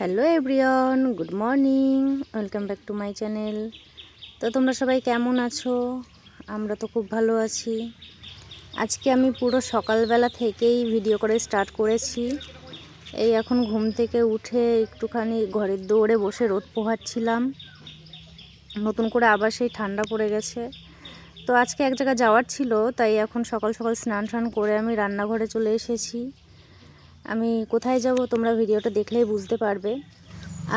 Hello everyone, good morning, welcome back to my channel. তো তোমরা সবাই কেমন আছো? আমরা তো খুব ভালো আছি। আজকে আমি পুরো সকালবেলা থেকেই ভিডিও করে স্টার্ট করেছি। এই এখন ঘুম থেকে উঠে একটুখানি ঘরের দৌড়ে বসে রোদ পোহাচ্ছিলাম। নতুন করে আবার সেই ঠান্ডা পড়ে গেছে। তো আজকে এক জায়গায় যাওয়ার ছিল, তাই এখন সকাল সকাল স্নান টান করে আমি রান্নাঘরে চলে এসেছি। আমি কোথায় যাব তোমরা ভিডিওটা দেখলেই বুঝতে পারবে।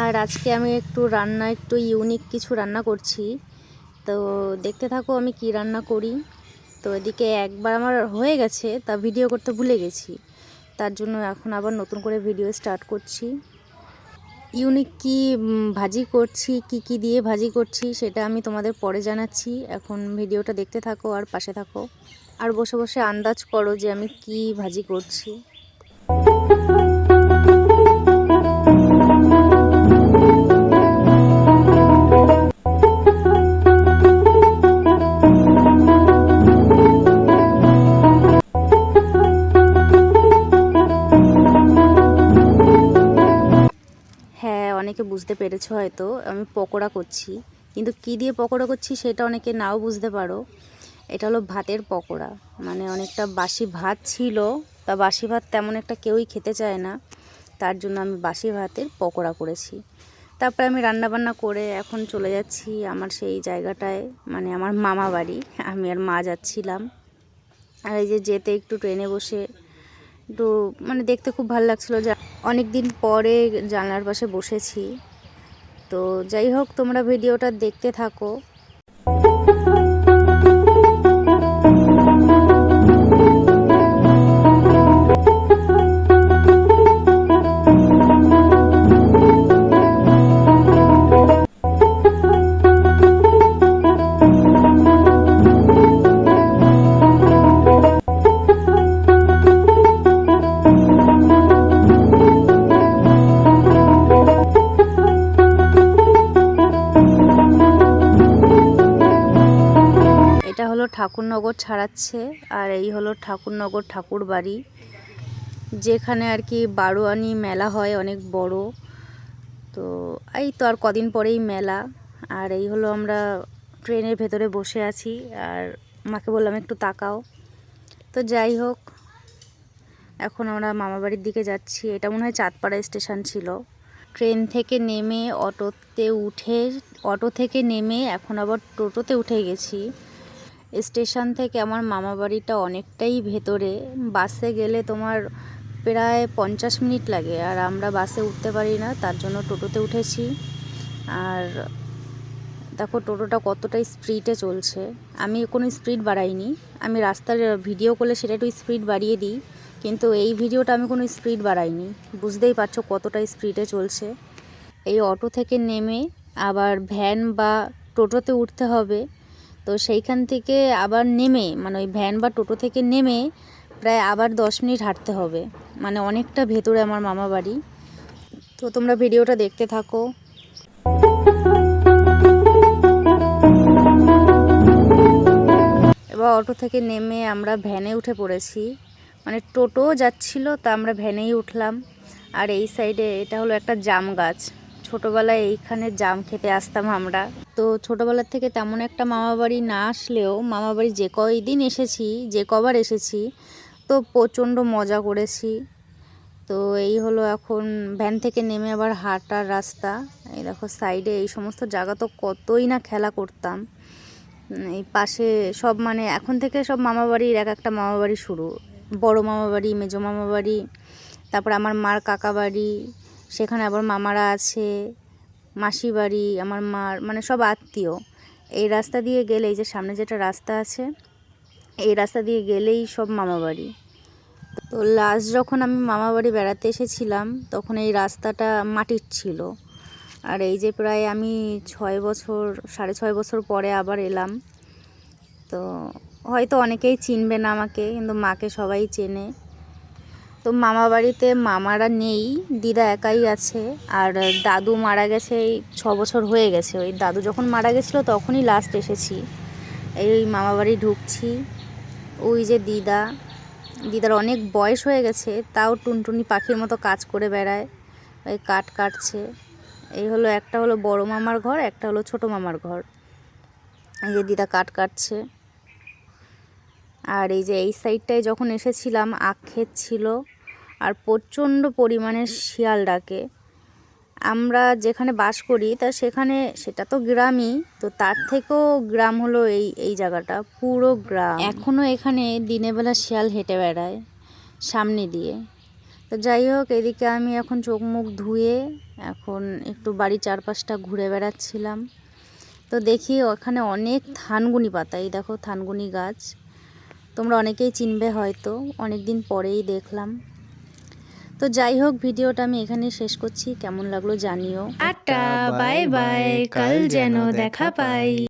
আর আজকে আমি একটু রান্না, একটু ইউনিক কিছু রান্না করছি। তো দেখতে থাকো আমি কি রান্না করি। তো এদিকে একবার আমার হয়ে গেছে, তা ভিডিও করতে ভুলে গেছি। তার জন্য এখন আবার নতুন করে ভিডিও স্টার্ট করছি। ইউনিক কি ভাজি করছি, কি কি দিয়ে ভাজি করছি, সেটা আমি তোমাদের পরে জানাচ্ছি। এখন ভিডিওটা দেখতে থাকো আর পাশে থাকো। আর বসে বসে আন্দাজ করো যে আমি কি ভাজি করছি। অনেকে বুঝতে পেরেছ হয়তো, আমি পকোড়া করছি। কিন্তু কি দিয়ে পকোড়া করছি সেটা অনেকে নাও বুঝতে পারো। এটা হলো ভাতের পকোড়া। মানে অনেকটা বাসি ভাত ছিল তা বাসি ভাত তেমন একটা কেউই খেতে চায় না। তার জন্য আমি বাসি ভাতের পকোড়া করেছি। তারপরে আমি রান্না বান্না করে এখন চলে যাচ্ছি আমার সেই জায়গাটায় মানে আমার মামা বাড়ি। আমি আর মা যাচ্ছিলাম। আর এই যে যেতে একটু ট্রেনে বসে একটু মানে দেখতে খুব ভালো লাগছিল যে অনেক দিন পরে জানলার পাশে বসেছি। তো যাই হোক, তোমরা ভিডিওটা দেখতে থাকো। হলো ঠাকুরনগর ছাড়াচ্ছে, আর এই হলো ঠাকুরনগর ঠাকুর বাড়ি যেখানে আর কি বারোয়ানি মেলা হয়, অনেক বড়। তো এই তো আর কদিন পরেই মেলা, আর এই হলো আমরা ট্রেনের ভেতরে বসে আছি, আর মাকে বললাম একটু তাকাও। তো যাই হোক, এখন আমরা মামাবাড়ির দিকে যাচ্ছি, এটা মনে হয় চাঁদপাড়া স্টেশন ছিল। ট্রেন থেকে নেমে অটোতে উঠে, অটো থেকে নেমে এখন আবার টোটোতে উঠে গেছি। স্টেশন থেকে আমার মামা বাড়িটা অনেকটাই ভেতরে। বাসে গেলে তোমার প্রায় পঞ্চাশ মিনিট লাগে, আর আমরা বাসে উঠতে পারি না, তার জন্য টোটোতে উঠেছি। আর দেখো, টোটোটা কতটা স্পিডে চলছে। আমি কোনো স্পিড বাড়াইনি, আমি রাস্তার ভিডিও করলে সেটা একটু স্পিড বাড়িয়ে দিই, কিন্তু এই ভিডিওটা আমি কোনো স্পিড বাড়াইনি। বুঝতেই পারছ কতটা স্পিডে চলছে। এই অটো থেকে নেমে আবার ভ্যান বা টোটোতে উঠতে হবে। তো সেইখান থেকে আবার নেমে মানে ওই ভ্যান বা টোটো থেকে নেমে প্রায় আবার দশ মিনিট হাঁটতে হবে। মানে অনেকটা ভেতরে আমার মামা বাড়ি। তো তোমরা ভিডিওটা দেখতে থাকো। এবার অটো থেকে নেমে আমরা ভ্যানে উঠে পড়েছি। মানে টোটো যাচ্ছিল, তা আমরা ভ্যানেই উঠলাম। আর এই সাইডে এটা হলো একটা জাম গাছ। ছোটোবেলায় এইখানে জাম খেতে আসতাম আমরা। তো ছোটোবেলার থেকে তেমন একটা মামা বাড়ি না আসলেও মামা বাড়ি যে কয়দিন এসেছি, যে কবার এসেছি, তো প্রচণ্ড মজা করেছি। তো এই হলো এখন ভ্যান থেকে নেমে আবার হাঁটার রাস্তা। এই দেখো সাইডে এই সমস্ত জায়গা তো কতই না খেলা করতাম। এই পাশে সব মানে এখন থেকে সব মামা বাড়ির এক একটা মামা বাড়ি শুরু। বড় মামা বাড়ি মেজো মামা বাড়ি তারপর আমার মার কাকা বাড়ি সেখানে আবার মামারা আছে মাসি বাড়ি আমার মার মানে সব আত্মীয়। এই রাস্তা দিয়ে গেলে এই যে সামনে যেটা রাস্তা আছে, এই রাস্তা দিয়ে গেলেই সব মামা বাড়ি তো লাস্ট যখন আমি মামা বাড়ি বেড়াতে এসেছিলাম, তখন এই রাস্তাটা মাটির ছিল। আর এই যে প্রায় আমি ছয় বছর, সাড়ে ছয় বছর পরে আবার এলাম। তো হয়তো অনেকেই চিনবে না আমাকে, কিন্তু মাকে সবাই চেনে। তো মামা বাড়িতে মামারা নেই, দিদা একাই আছে, আর দাদু মারা গেছে এই ছ বছর হয়ে গেছে। ওই দাদু যখন মারা গেছিল তখনই লাস্ট এসেছি। এই মামা বাড়ি ঢুকছি। ওই যে দিদা, দিদার অনেক বয়স হয়ে গেছে, তাও টুনটুনি পাখির মতো কাজ করে বেড়ায়, ওই কাঠ কাটছে। এই হলো একটা হলো বড় মামার ঘর, একটা হলো ছোট মামার ঘর। এই যে দিদা কাঠ কাটছে। আর এই যে এই সাইডটায় যখন এসেছিলাম, আখ ক্ষেত ছিল। আর প্রচণ্ড পরিমাণে শিয়াল ডাকে। আমরা যেখানে বাস করি, তা সেখানে, সেটা তো গ্রামই, তো তার থেকেও গ্রাম হলো এই এই জায়গাটা, পুরো গ্রাম। এখনও এখানে দিনের বেলা শিয়াল হেঁটে বেড়ায়, সামনে দিয়ে। তো যাই হোক, এদিকে আমি এখন চোখ মুখ ধুয়ে, এখন একটু বাড়ির চারপাশটা ঘুরে বেড়াচ্ছিলাম। তো দেখি ওখানে অনেক থানগুনি পাতা, এই দেখো থানগুনি গাছ। তোমরা অনেকেই চিনবে হয়তো অনেক দিন পরেই দেখলাম। তো যাই হোক ভিডিওটা আমি এখানে শেষ করছি। কেমন লাগল জানিও। টাটা বাই বাই কাল যেন দেখা পাই।